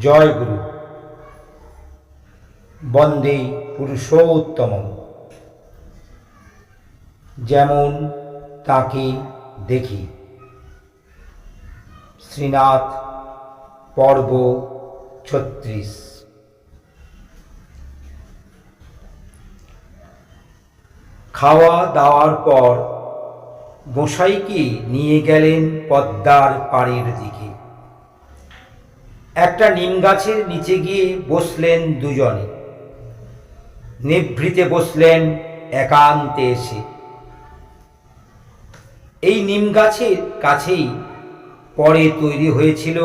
জয় গুরু। বন্দে পুরুষোত্তম যেমন তাকে দেখি। শ্রীনাথ পর্ব ছত্রিশ। খাওয়া দাওয়ার পর গোসাইকে নিয়ে গেলেন পদ্মার পাড়ের দিকে। একটা নিম গাছের নিচে গিয়ে বসলেন দুজনে। নিভৃতে বসলেন একান্তে এসে। এই নিম গাছের কাছেই পরে তৈরি হয়েছিল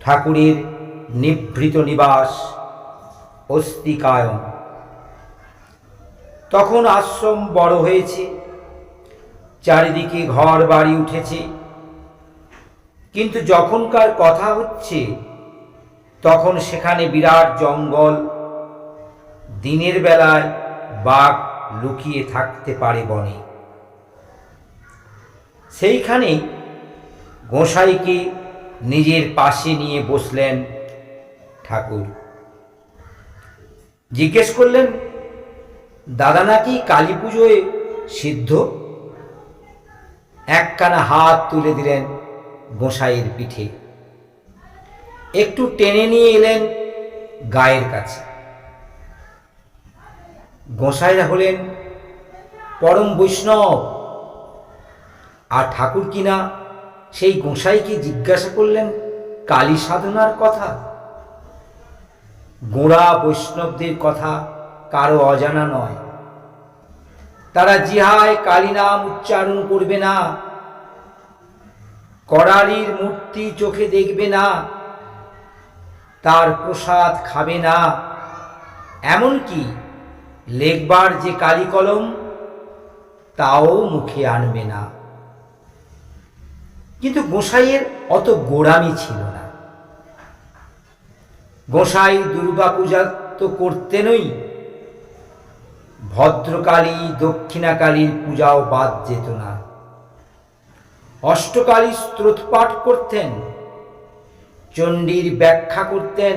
ঠাকুরের নিভৃত নিবাস অস্তিকায়ন তখন আশ্রম বড় হয়েছে, চারিদিকে ঘর বাড়ি উঠেছে। কিন্তু যখনকার কথা হচ্ছে, তখন সেখানে বিরাট জঙ্গল। দিনের বেলায় বাঘ লুকিয়ে থাকতে পারে বনে। সেইখানে গোসাইকে নিজের পাশে নিয়ে বসলেন ঠাকুর। জিজ্ঞেস করলেন, দাদা নাকি কালী পুজোয় সিদ্ধ? একখানা হাত তুলে দিলেন গোসাইয়ের পিঠে। একটু টেনে নিয়ে এলেন গায়ের কাছে। গোসাইরা হলেন, পরম বৈষ্ণব। আর ঠাকুর কিনা সেই গোসাইকে জিজ্ঞাসা করলেন, কালী সাধনার কথা? গোড়া বৈষ্ণবদের কথা কারও অজানা নয়। তারা জিহায় কালী নাম উচ্চারণ করবে না। করালির মূর্তি চোখে দেখবে না, তার প্রসাদ খাবে না। এমনকি লেখবার যে কালি কলম তাও মুখে আনবে না। কিন্তু গোসাইয়ের অত গোড়ামি ছিল না। গোসাই দুর্গা পূজা তো করতেনই। ভদ্রকালী, দক্ষিণাকালীর পূজাও বাদ যেত না। অষ্টকালী স্ত্রোত পাঠ করতেন, চণ্ডীর ব্যাখ্যা করতেন,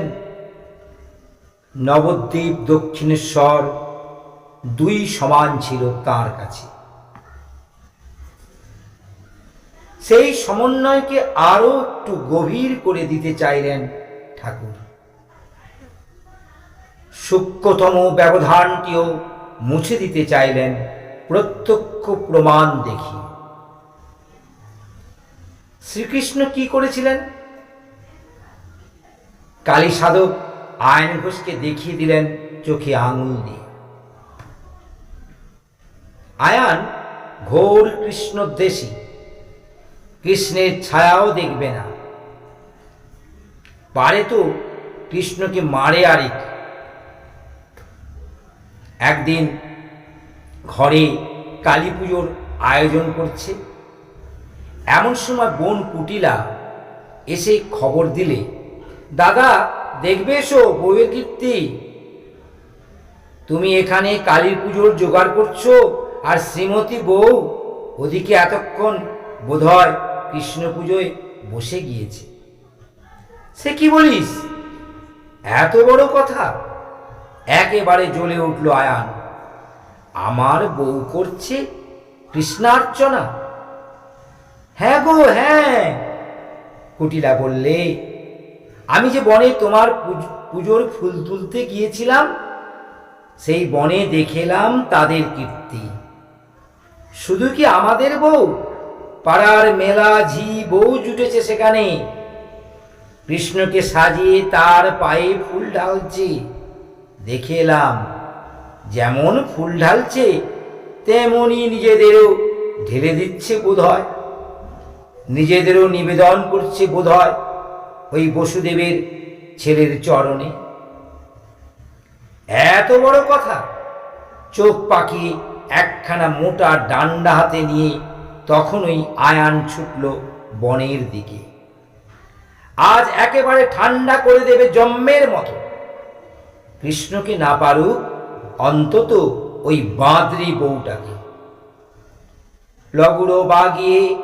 নবদ্বীপ দক্ষিণেশ্বর দুই সমান ছিল তার কাছে। সেই সমন্বয়কে আরও একটু গভীর করে দিতে চাইলেন ঠাকুর। সূক্ষ্মতম ব্যবধানটিও মুছে দিতে চাইলেন প্রত্যক্ষ প্রমাণ দেখি শ্রীকৃষ্ণ কি করেছিলেন? কালী সাধক আয়ন ঘোষকে দেখিয়ে দিলেন চোখে আঙুল দিয়ে। আয়ান ঘোর কৃষ্ণদ্বেষী কৃষ্ণের ছায়াও দেখবে না। পারে তো কৃষ্ণকে মারে আরে একদিন ঘরে কালী পুজোর আয়োজন করছে। এমন সময় বোন কুটিলা এসে খবর দিলে, দাদা, দেখবে এসো বউয়ের কীর্তি। তুমি এখানে কালীর পুজোর জোগাড় করছ আর শ্রীমতী বউ ওদিকে এতক্ষণ বোধহয় কৃষ্ণ পুজোয় বসে গিয়েছে। সে কি বলিস? এত বড় কথা? একেবারে জ্বলে উঠল আয়ান। আমার বউ করছে কৃষ্ণার্চনা। হ্যাঁ গো হ্যাঁ। কুটিলা বললে, আমি যে বনে তোমার পুজ- পুজোর ফুল তুলতে গিয়েছিলাম, সেই বনে দেখেলাম তাদের কীর্তি। শুধু কি আমাদের বউ? পাড়ার মেলা ঝি বউ জুটেছে সেখানে। কৃষ্ণকে সাজিয়ে তার পায়ে ফুল ঢালছে। দেখে এলাম যেমন ফুল ঢালছে তেমনই নিজেদেরও ঢেলে দিচ্ছে বোধ হয় নিজেদেরও নিবেদন করছে বোধ হয় ওই বসুদেবের ছেলের চরণে। এত বড় কথা! চোখ পাকিয়ে একখানা মোটা ডান্ডা হাতে নিয়ে তখন ওই আয়ান ছুটল বনের দিকে। আজ একেবারে ঠান্ডা করে দেবে জম্মের মতো। কৃষ্ণকে না পারুক অন্তত ওই বাঁদরি বউটাকে। লগুড়ো বাগিয়ে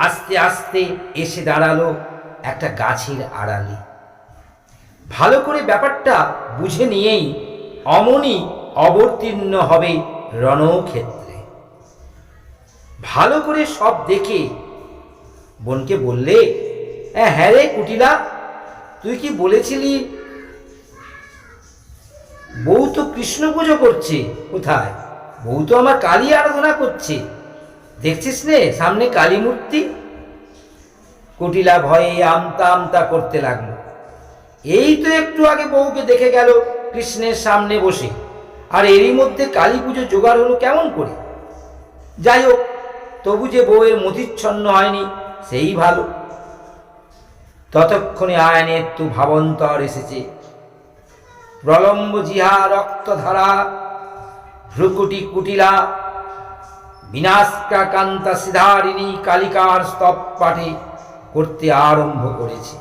আস্তে আস্তে এসে দাঁড়াল একটা গাছের আড়ালে। ভালো করে ব্যাপারটা বুঝে নিয়েই অমনি অবতীর্ণ হবে রণক্ষেত্রে। ভালো করে সব দেখে বোনকে বললে "হ্যাঁ, রে কুটিলা তুই কি বলেছিলি? বউ তো কৃষ্ণ পুজো করছে কোথায়? বউ তো আমার কালী আরাধনা করছে। দেখছিস রে, সামনে কালী মূর্তি? কুটিলা ভয়ে আমতা আমতা করতে লাগল। এই তো একটু আগে বউকে দেখে গেল কৃষ্ণের সামনে বসে। আর এরই মধ্যে কালী পুজো জোগাড় হলো কেমন করে? যাই হোক, তবু যে বউয়ের মতিচ্ছন্ন হয়নি, সেই ভালো। ততক্ষণে আয়নের তু ভাবন্তর এসেছে। প্রলম্ব জিহা রক্তধারা, ভ্রুকুটি কুটিলা বিনাশকা কান্তা সিধারিণী কালিকার স্তব পাঠে করতে আরম্ভ করেছে।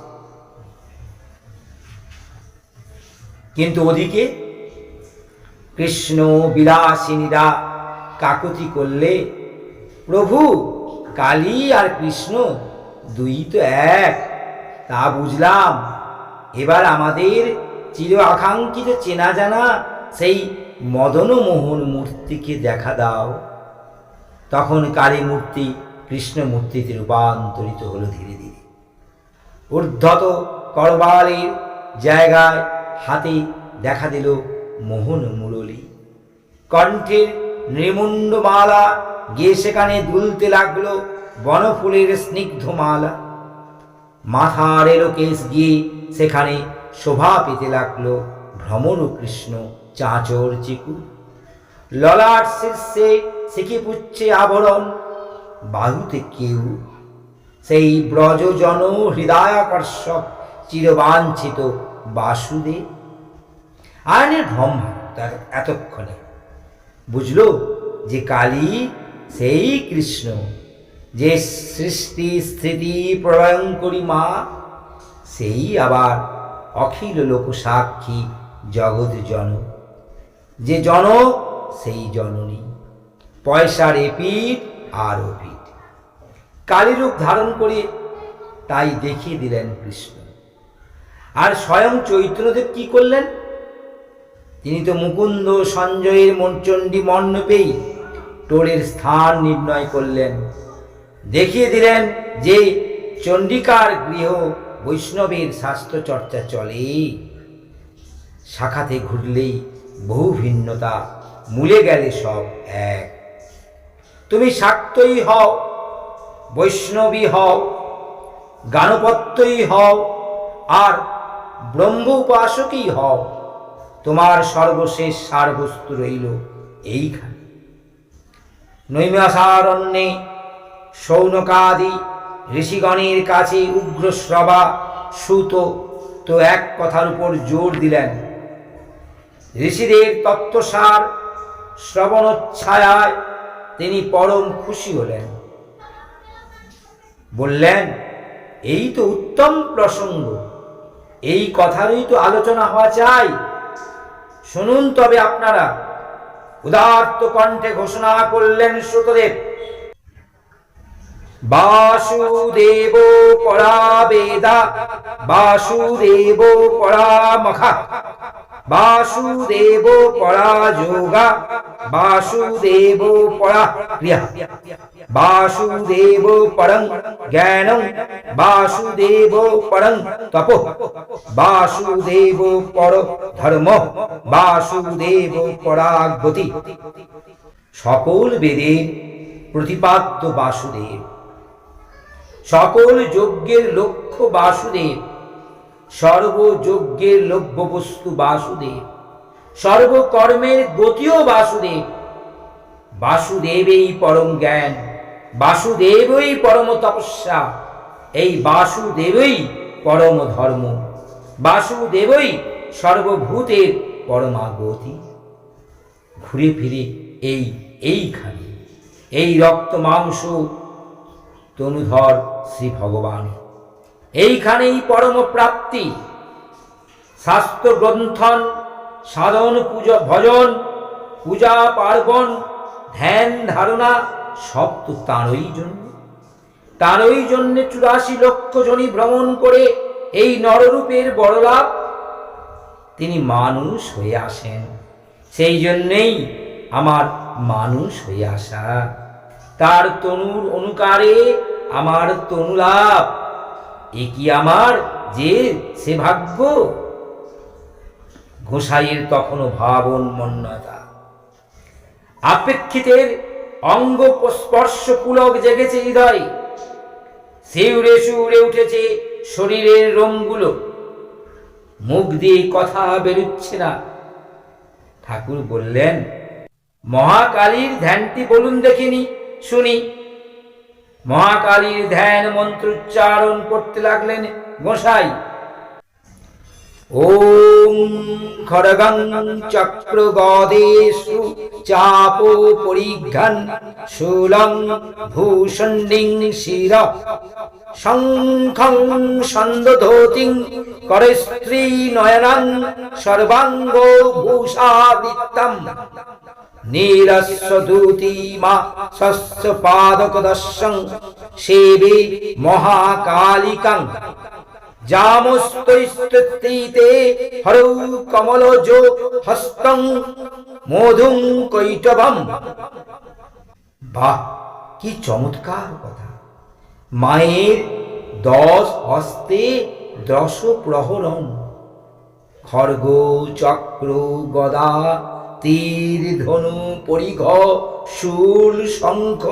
কিন্তু ওদিকে কৃষ্ণ বিলাসিনীরা কাকুতি করলে, প্রভু, কালী আর কৃষ্ণ দুই তো এক, তা বুঝলাম। এবার আমাদের চির আকাঙ্ক্ষিত চেনা জানা সেই মদনমোহন মূর্তিকে দেখা দাও। তখন কালী মূর্তি কৃষ্ণ মূর্তিতে রূপান্তরিত হলো ধীরে ধীরে। ঊর্ধ্বত করবালের জায়গায় হাতে দেখা দিল মোহন মুরলী কণ্ঠের নৃমুণ্ড মালা গিয়ে সেখানে দুলতে লাগল বনফুলের স্নিগ্ধ মালা। মাথার এলোকেশ গিয়ে সেখানে শোভা পেতে লাগল ভ্রমণ কৃষ্ণ চাঁচর চিকু। ললাট শীর্ষে শিখি পুচ্ছে আবরণ। বাহুতে কেউ, সেই ব্রজজন হৃদয়াকর্ষক, চিরবাঞ্ছিত বাসুদেব আয়নের ভ্রম তার এতক্ষণে। বুঝলো যে কালী সেই কৃষ্ণ, যে সৃষ্টি স্থিতি প্রলয়ঙ্করী মা, সেই আবার অখিল লোক সাক্ষী জগৎ জন। যে জনক সেই জননী। পয়সার এপিঠ আর ওপিঠ কালীরূপ ধারণ করে, তাই দেখিয়ে দিলেন কৃষ্ণ। আর স্বয়ং চৈত্রদেব কি করলেন? তিনি তো মুকুন্দ সঞ্জয়ের মনচণ্ডী মণ্ডপেই টোলের স্থান নির্ণয় করলেন। দেখিয়ে দিলেন যে চণ্ডিকার গৃহ বৈষ্ণবের স্বাস্থ্য চর্চা চলে। শাখাতে ঘুরলেই বহু ভিন্নতা, মূলে গেলে সব এক। তুমি শাক্তই হও, বৈষ্ণবী হও, গানপত্যই হও, আর ব্রহ্ম উপাসকই হও। তোমার সর্বশেষ সারবস্তু রইল এইখানে। নৈমাসারণ্যে সৌনকাদি ঋষিগণের কাছে উগ্রশ্রবা সুত তো এক কথার উপর জোর দিলেন। ঋষিদের তত্ত্বসার শ্রবণোচ্ছায়ায় তিনি পরম খুশি হলেন। বললেন, এই তো উত্তম প্রসঙ্গ। এই কথারই তো আলোচনা হওয়া চাই। শুনুন তবে আপনারা। উদার্ত কণ্ঠে ঘোষণা করলেন সুতদেব, বাসুদেব পরা বেদা বাসুদেব পরা মখা বাসুদেব পরা যোগা, বাসুদেব পরা ক্রিয়া। বাসুদেব পরং জ্ঞানং, বাসুদেব পরং তপ। বাসুদেব পর ধর্ম, বাসুদেব পরাগতি সকল বেদের প্রতিপাদ্য বাসুদেব। সকল যজ্ঞের লক্ষ্য বাসুদেব। সর্বযজ্ঞের লভ্য বাসুদেব। সর্বকর্মের গতিও বাসুদেব। বাসুদেবেই পরম জ্ঞান, বাসুদেবই পরম তপস্যা, এই বাসুদেবই পরম ধর্ম, বাসুদেবই সর্বভূতের পরমাগতি। ঘুরে ফিরে এই, এইখানে, এই রক্ত মাংস তনুধর শ্রী ভগবান এইখানেই পরম প্রাপ্তি। শাস্ত্র গ্রন্থন, সাধন, পূজা, ভজন, পূজা, পার্বণ, ধ্যান, ধারণা, সব তো তাঁরই জন্য। তাঁরই জন্যে চুরাশি লক্ষ জনই ভ্রমণ করে এই নররূপের বড়লাভ তিনি মানুষ হয়ে আসেন। সেই জন্যেই আমার মানুষ হয়ে আসা। তার তনুর অনুকারে আমার তনুলাভ এ কি আমার? যে, সে ভাগ্য? গোসাইয়ের তখনও ভাবন্মন্যতা আপেক্ষিতের অঙ্গ স্পর্শ পুলক জেগেছে হৃদয়। শিউরে শিউরে উঠেছে শরীরের রোমগুলো। মুখ দিয়ে কথা বেরুচ্ছে না। ঠাকুর বললেন, মহাকালীর ধ্যানটি বলুন দেখিনি, শুনি। মহাকালীর ধ্যান মন্ত্রোচ্চারণ করতে লাগলেন গোসাই ওম খড়গং চক্র গদেশু চাপ পরিঘ্রান শূলং ভূষণ্ডিং শির। শঙ্খং সন্দধোতিং করে স্ত্রী নয়নাং সর্বাঙ্গ ভূষাদিত্যম দর্শং সেবে মহাকালিকাং জামস্তৈস্তুতে হরৌ কমলজ হস্তং মধুং কৈটবম কি চমৎকার কথা মায়ের দশ হস্তে দশ প্রহরণ চক্র গদা তীর ধনু পরিঘ, শূল শঙ্খ,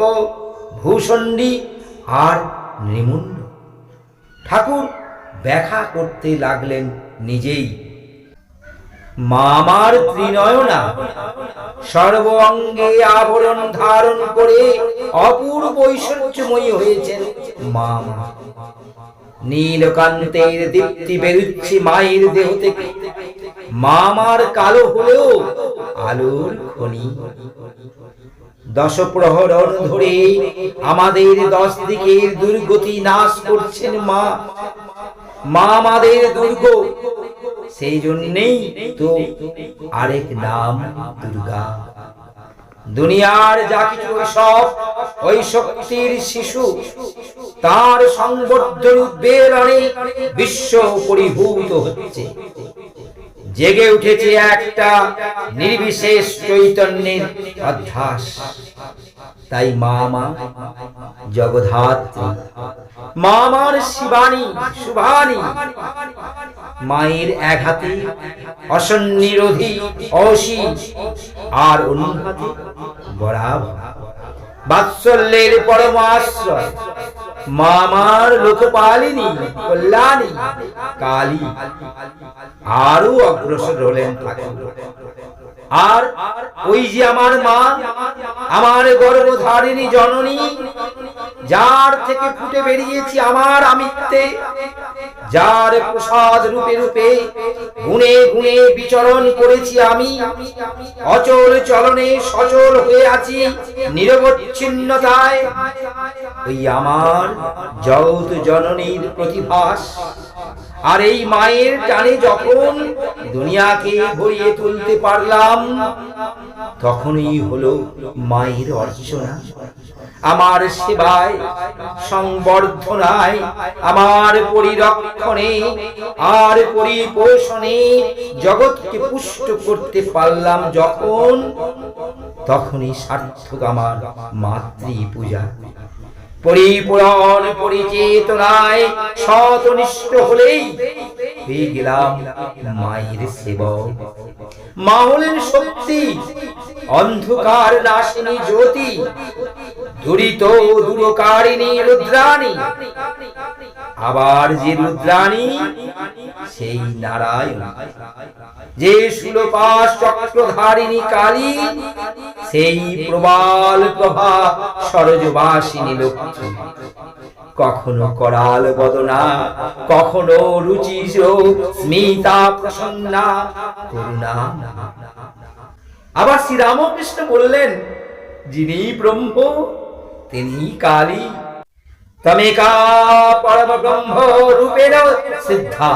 ভূষণ্ডী আর নৃমুণ্ড। ঠাকুর ব্যাখ্যা করতে লাগলেন নিজেই। মামার ত্রিনয়না সর্ব অঙ্গে আবরণ ধারণ করে অপূর্ব ঐশ্বর্যময়ী হয়েছেন মামা। নীলকান্তের দীপ্তি বেরুচ্ছে মায়ের দেহ থেকে মামার কালো হলেও আলোর খনি। ধরে আমাদের দশ দিকের দুর্গতি নাশ করছেন মা। মা আমাদের দুর্গ। সেই জন্যেই তো আরেক নাম দুর্গা। দুনিয়ার যা কিছু সব ওই শক্তির শিশু, তার সংবর্ধন উদ্বেলনে বিশ্ব পরিভূত হচ্ছে। জেগে উঠেছে একটা নির্বিশেষ চৈতন্যের অধ্যাস। তাই মামা জগধাত্রী মামার শিবানী শুভানী মায়ের এক হাতে অসন্নিরোধী অসি আর অন্য হাতে বরাব বাৎসল্যের পরম মামার লোকপালিনী কল্যাণী। কালী। আরও অগ্রসর হলেন ঠাকুর। আর ওই যে আমার মা, আমার গর্ভধারিণী জননী, যার থেকে ফুটে বেরিয়েছি আমার আমিত্বে, যার প্রসাদ রূপে রূপে গুণে গুণে বিচরণ করেছি আমি, অচল চলনে সচল হয়ে আছি নিরবচ্ছিন্নতায়। ওই আমার জগৎ জননীর প্রতিভাস আর এই মায়ের টানে যখন দুনিয়াকে ভরিয়ে তুলতে পারলাম, তখনই হলো মায়ের অর্চনা। আমার সেবায়, সংবর্ধনায়, আমার পরিরক্ষণে, আর পরিপোষণে জগৎকে পুষ্ট করতে পারলাম যখন, তখনই সার্থক আমার মাতৃ পূজা পরিপূরণ পরিচেতনায় শতনিষ্ঠ হলেই হয়ে গেলাম মায়ের সেবক মা হলেন শক্তি, অন্ধকার নাশিনী জ্যোতি, দুরিত দূরকারিণী রুদ্রাণী, আবার যে রুদ্রাণী, সেই নারায়ণ। যে সুলোপাস চক্রধারিণী কালী সেই প্রবাল প্রভা সরজবাসিনী লক্ষ্মী কখনো করাল বদনা, কখনো রুচি স্মিতা প্রসন্না, করুণা। আবার শ্রীরামকৃষ্ণ বললেন, যিনি ব্রহ্ম, তিনি কালী। তমেকা পরম ব্রহ্ম রূপেণ সিদ্ধা।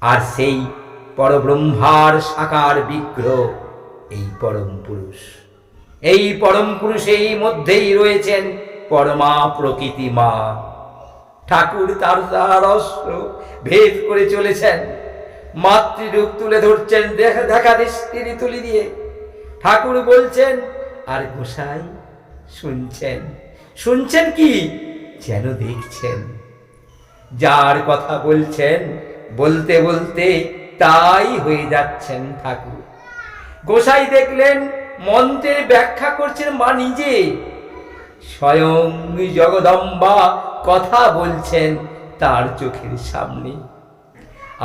আর সেই পরব্রহ্মার সাকার বিগ্রহ এই পরম পুরুষ। এই পরম পুরুষের মধ্যেই রয়েছেন পরমা প্রকৃতি মা। ঠাকুর তার তার অস্ত্র ভেদ করে চলেছেন। মাতৃরূপ তুলে ধরছেন দেখা দেখা দৃষ্টির তুলি দিয়ে। ঠাকুর বলছেন, আর গোসাই শুনছেন। শুনছেন কি? যেন দেখছেন। যার কথা বলছেন, বলতে বলতে তাই হয়ে যাচ্ছেন ঠাকুর। গোসাই দেখলেন, মন্ত্রের ব্যাখ্যা করছেন মা নিজে। স্বয়ং জগদম্বা কথা বলছেন তার চোখের সামনে।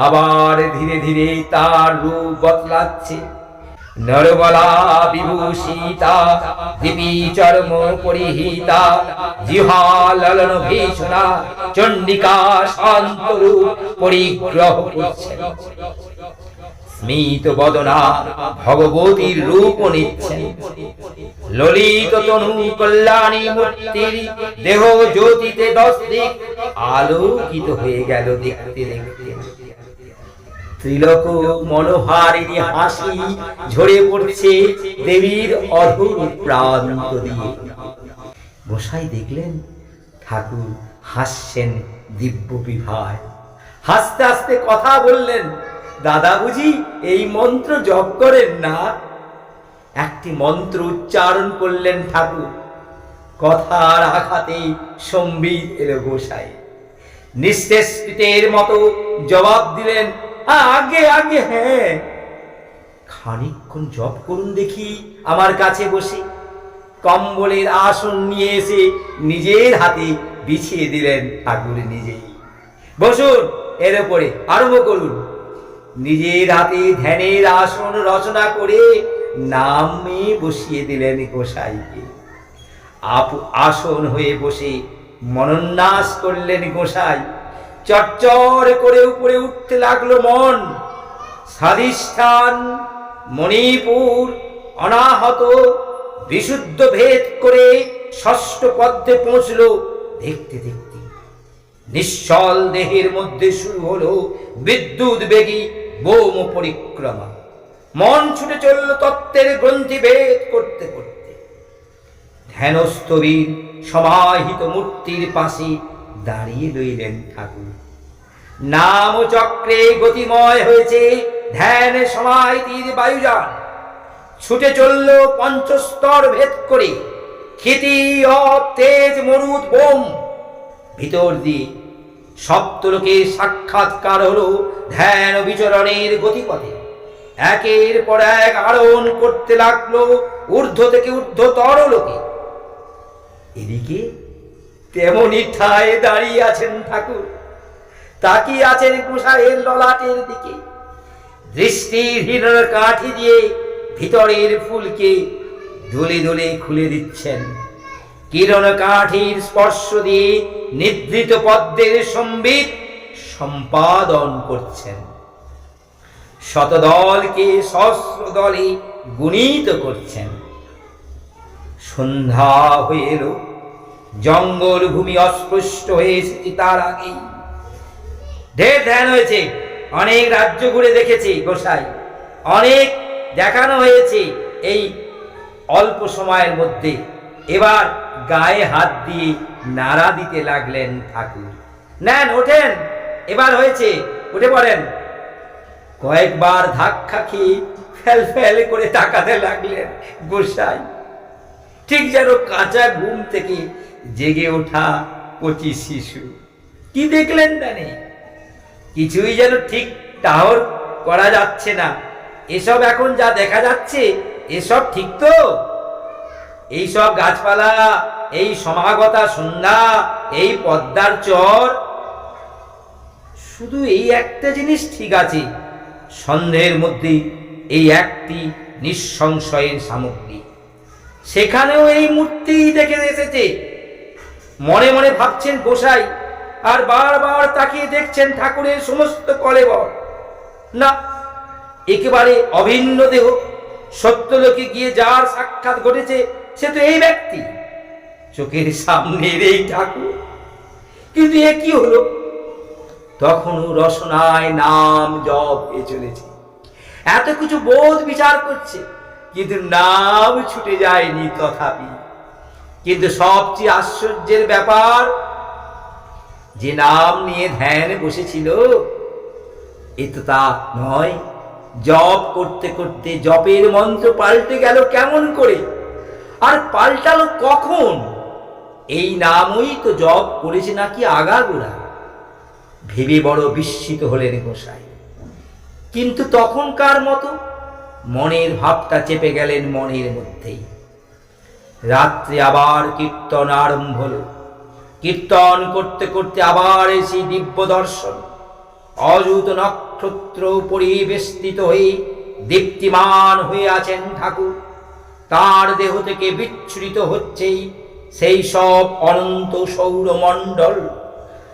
আবার ধীরে ধীরে তার রূপ বদলাচ্ছে। নরবলা বিভূষিতা, দীপি চর্ম পরিহিতা জিহা ভীষণা, চণ্ডিকা শান্তরূপ পরিগ্রহ করছেন। স্মিত বদনা ভগবতীর রূপ নিচ্ছেন ললিত তনু কল্যাণী মূর্তির দেহ জ্যোতিতে দশ দিক আলোকিত হয়ে গেল দেখতে দেখতে। ত্রিলোক মনোহারিণী হাসি ঝরে পড়ছে দেবীর অধুর প্রান্ত দিয়ে। গোসাই দেখলেন, ঠাকুর হাসছেন দিব্য বিভায়। হাসতে হাসতে কথা বললেন দাদা বুঝি এই মন্ত্র জপ করেন না? একটি মন্ত্র উচ্চারণ করলেন ঠাকুর। কথার আঘাতে সম্বিত এলো গোসাই। নিঃশেষের মতো জবাব দিলেন "আ, আগে আগে হ্যাঁ। খানিকক্ষণ জপ করুন দেখি আমার কাছে বসে। কম্বলের আসন নিয়ে এসে নিজের হাতে বিছিয়ে দিলেন ঠাকুর নিজেই। বসুন এর উপরে আরম্ভ করুন। নিজের হাতে ধ্যানের আসন রচনা করে নামে বসিয়ে দিলেন গোসাইকে। আপ আসন হয়ে বসে মনোন্যাস করলেন গোসাই। চরচর করে উপরে উঠতে লাগল মন। স্বাধিষ্ঠান, মণিপুর, অনাহত, বিশুদ্ধ ভেদ করে ষষ্ঠ পদ্মে পৌঁছল দেখতে দেখতে। নিশ্চল দেহের মধ্যে শুরু হলো বিদ্যুৎ বেগী বোম পরিক্রমা মন ছুটে চলল তত্ত্বের গ্রন্থি ভেদ করতে করতে। ধ্যানস্থবীর সমাহিত মূর্তির পাশে দাঁড়িয়ে রইলেন ঠাকুর। নাম চক্রে গতিময় হয়েছে ধ্যান সমাহিতির বায়ুযান। ছুটে চলল পঞ্চস্তর ভেদ করে, ক্ষিতি অপ তেজ, মরুদ বোম ভিতর দিয়ে সপ্তলোকে সাক্ষাৎকার হলো ধ্যান বিচরণের গতিপথে। একের পর এক আরোহণ করতে লাগল ঊর্ধ্ব থেকে ঊর্ধ্বতর লোকে। এদিকে তেমনি ঠায় দাঁড়িয়ে আছেন ঠাকুর। তাকিয়ে আছেন গোসাইয়ের ললাটের দিকে। দৃষ্টির হিরণ কাঠি দিয়ে ভিতরের ফুলকে দোলে দোলে খুলে দিচ্ছেন। কিরণ কাঠির স্পর্শ দিয়ে নিদ্রিত পদ্মের সম্বিত সম্পাদন করছেন। শতদলকে সহস্র দলে গুণিত করছেন। সন্ধ্যা হয়ে এলো, জঙ্গল ভূমি অস্পষ্ট হয়ে এসেছে তার আগেই। ঢের ধ্যান হয়েছে, অনেক রাজ্য ঘুরে দেখেছি গোসাই, অনেক দেখানো হয়েছে এই অল্প সময়ের মধ্যে। এবার গায়ে হাত দিয়ে নাড়া দিতে লাগলেন ঠাকুর। নেন, ওঠেন। এবার হয়েছে, উঠে পড়েন। কয়েকবার ধাক্কা খেয়ে ফেল ফেল করে তাকাতে লাগলেন গোসাই। ঠিক যেন কাঁচা ঘুম থেকে জেগে ওঠা কচি শিশু। কি দেখলেন জানে কিছুই যেন ঠিক টাহর করা যাচ্ছে না। এসব এখন যা দেখা যাচ্ছে, এসব ঠিক তো? এই সব গাছপালা, এই সমাগতা সন্ধ্যা, এই পদ্মার চর, শুধু এই একটা জিনিস ঠিক আছে সন্দেহের মধ্যে এই একটি নিঃসংশয়ের সামগ্রী। সেখানেও এই মূর্তি দেখে এসেছে। মনে মনে ভাবছেন গোসাই, আর বারবার তাকিয়ে দেখছেন ঠাকুরের সমস্ত কলেবর। না, একেবারে অভিন্ন দেহ। সত্যলোকে গিয়ে যার সাক্ষাৎ ঘটেছে সে তো এই ব্যক্তি। চোখের সামনের এই ঠাকুর। কিন্তু এ কি হলো? তখনও রসনায় নাম জপ এ চলেছে। এত কিছু বোধ বিচার করছে, কিন্তু নাম ছুটে যায়নি তথাপি। কিন্তু সবচেয়ে আশ্চর্যের ব্যাপার, যে নাম নিয়ে ধ্যান বসেছিল, এ তো তা নয়। জপ করতে করতে জপের মন্ত্র পাল্টে গেল কেমন করে? আর পাল্টালো কখন? এই নামই তো জপ করেছে নাকি আগাগোড়া। ভেবে বড় বিস্মিত হলেন গোসাই। কিন্তু তখনকার মতো মনের ভাবটা চেপে গেলেন মনের মধ্যেই। রাত্রে আবার কীর্তন আরম্ভ হল। কীর্তন করতে করতে আবার এসে দিব্য দর্শন। অযুত নক্ষত্র পরিবেষ্টিত হয়ে দীপ্তিমান হয়ে আছেন ঠাকুর। তার দেহ থেকে বিচ্ছুরিত হচ্ছেই সেই সব অনন্ত সৌরমণ্ডল।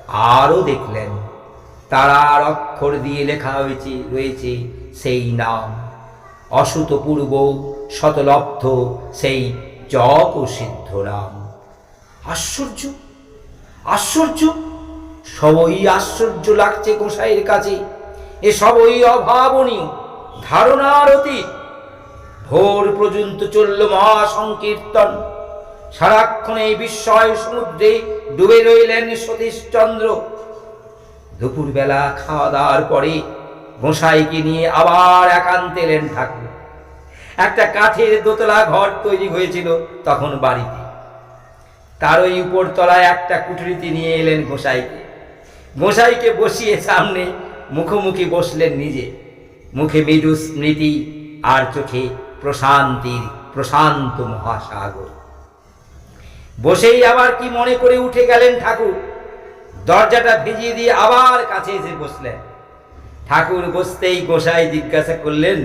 আরও দেখলেন, তারার অক্ষর দিয়ে লেখা হয়েছে, রয়েছে সেই নাম। অসুতপূর্ব, শতলব্ধ সেই জপ সিদ্ধ নাম আশ্চর্য আশ্চর্য! সবই আশ্চর্য লাগছে গোসাইয়ের কাছে। এ সবই অভাবনীয়। ধারণার অতীত। ভোর পর্যন্ত চলল মহাসংকীর্তন। সারাক্ষণ এই বিস্ময় সমুদ্রে ডুবে রইলেন সতীশচন্দ্র দুপুরবেলা খাওয়া দাওয়ার পরে গোসাইকে নিয়ে আবার একান্তে এলেন ঠাকুর। একটা কাঠের দোতলা ঘর তৈরি হয়েছিল তখন বাড়িতে। তার ওই উপর তলায় একটা কুঠুরিতে নিয়ে এলেন গোসাইকে গোসাইকে বসিয়ে সামনে মুখোমুখি বসলেন নিজে। মুখে মৃদু স্মৃতি আর চোখে প্রশান্তির, প্রশান্ত মহাসাগর। বসেই আবার কি মনে করে উঠে গেলেন ঠাকুর? দরজাটা ভিজিয়ে দিয়ে আবার কাছে এসে বসলেন। ঠাকুর বসতেই গোসাই জিজ্ঞাসা করলেন,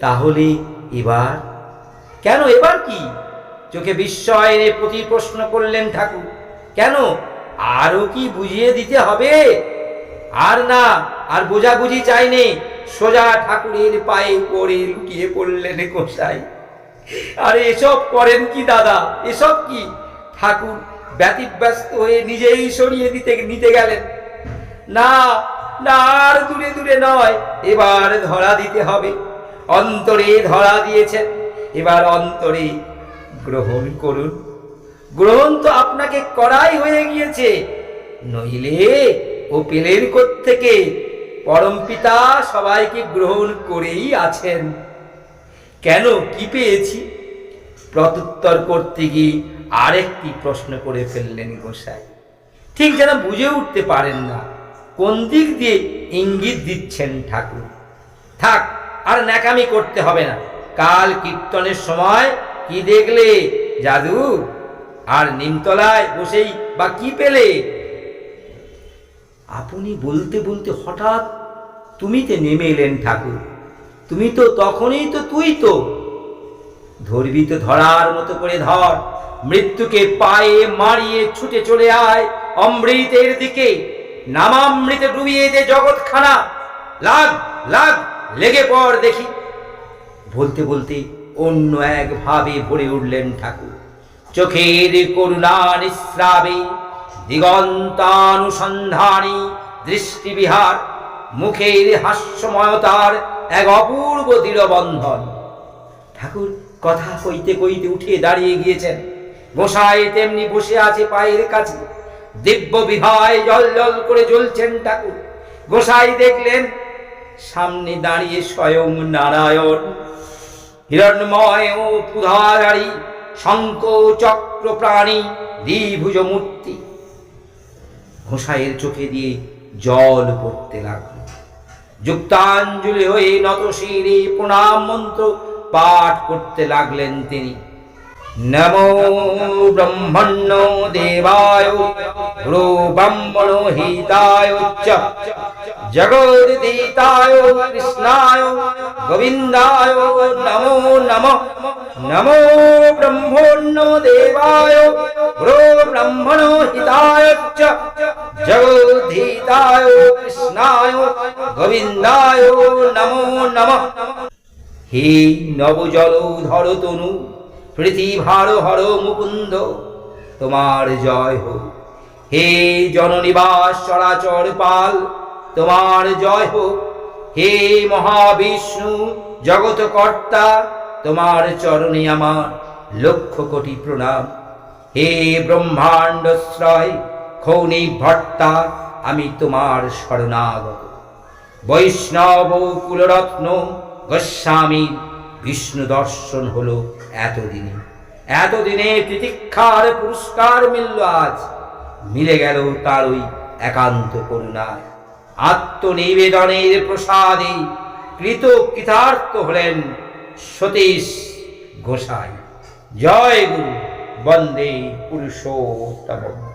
তাহলে এবার? কেন এবার কি? চোখে বিস্ময় এনে প্রতি প্রশ্ন করলেন ঠাকুর। কেন? আরও কি বুঝিয়ে দিতে হবে? আর না, আর বোঝাবুঝি চাইনি সোজা ঠাকুরের পায়ে পড়ে লুটিয়ে পড়লেন গোসাই। আরে এসব করেন কি দাদা? এসব কি? ঠাকুর ব্যতিব্যস্ত হয়ে নিজেই সরিয়ে দিতে, নিতে গেলেন। না না, আর দূরে দূরে নয়, এবার ধরা দিতে হবে। অন্তরে ধরা দিয়েছেন, এবার অন্তরে গ্রহণ করুন। গ্রহণ তো আপনাকে করাই হয়ে গিয়েছে। নইলে ও পেলেন থেকে পরম পিতা সবাইকে গ্রহণ করেই আছেন। কেন? কি পেয়েছি? প্রত্যুত্তর করতে গিয়ে আরেকটি প্রশ্ন করে ফেললেন গোসাই। ঠিক যেন বুঝে উঠতে পারেন না, কোন দিক দিয়ে ইঙ্গিত দিচ্ছেন ঠাকুর। থাক, আর ন্যাকামি করতে হবে না। কাল কীর্তনের সময় কি দেখলে, জাদু? আর নিমতলায় বসেই বা কি পেলে? আপনি বলতে বলতে হঠাৎ তুমিতে নেমে এলেন ঠাকুর। তুমি তো তখনই তো তুই তো। ধরবি তো ধরার মতো করে ধর, মৃত্যুকে পায়ে মারিয়ে ছুটে চলে আয় অমৃতের দিকে। নামামৃতে ডুবিয়ে দে জগৎখানা। লাগ লাগ, লেগে পড় দেখি। বলতে বলতে অন্য এক ভাবে ভরে উঠলেন ঠাকুর। চোখের করুণা নিঃস্রাবে দিগন্তানুসন্ধানী দৃষ্টিবিহার, মুখের হাস্যময়তার এক অপূর্ব দৃঢ়বন্ধন। ঠাকুর কথা কইতে কইতে উঠে দাঁড়িয়ে গিয়েছেন। গোসাই তেমনি বসে আছে পায়ের কাছে। দিব্য বিহায় জল জল করে জ্বলছেন ঠাকুর। গোসাই দেখলেন, সামনে দাঁড়িয়ে স্বয়ং নারায়ণ। হিরণময় ও পুধারারি শঙ্খ চক্র প্রাণী দ্বিভুজ মূর্তি ঘোষাইয়ের চোখে দিয়ে জল পড়তে লাগল। যুক্তাঞ্জলি হয়ে নত এই প্রণাম মন্ত্র পাঠ করতে লাগলেন তিনি। গুরু ব্রাহ্মণ হিতায় চ জগদ্দিতায় কৃষ্ণায় গোবিন্দায় নমো নম নমো ব্রহ্মণ্য দেবায় গুরু ব্রাহ্মণ হিতায় চ জগদ্ধিতায় কৃষ্ণায় গোবিন্দায় নমো নম হে নবজল ধর তনু পৃথিভার হর মুকুন্দ, তোমার জয় হোক। হে জননিবাস চরাচর পাল, তোমার জয় হোক। হে মহাবিষ্ণু জগত কর্তা তোমার চরণে আমার লক্ষ কোটি প্রণাম। হে ব্রহ্মাণ্ডশ্রয় খৌনি ভট্টা আমি তোমার শরণাগত। বৈষ্ণব কুলরত্ন গোস্বামী বিষ্ণু দর্শন হলো এতদিনে। এতদিনে তিতিক্ষার পুরস্কার মিলল আজ। মিলে গেল তার ওই একান্ত করুণায় আত্মনিবেদনের প্রসাদে কৃত কৃতার্থ হলেন সতীশ গোসাই। জয় গুরু, বন্দে পুরুষোত্তম।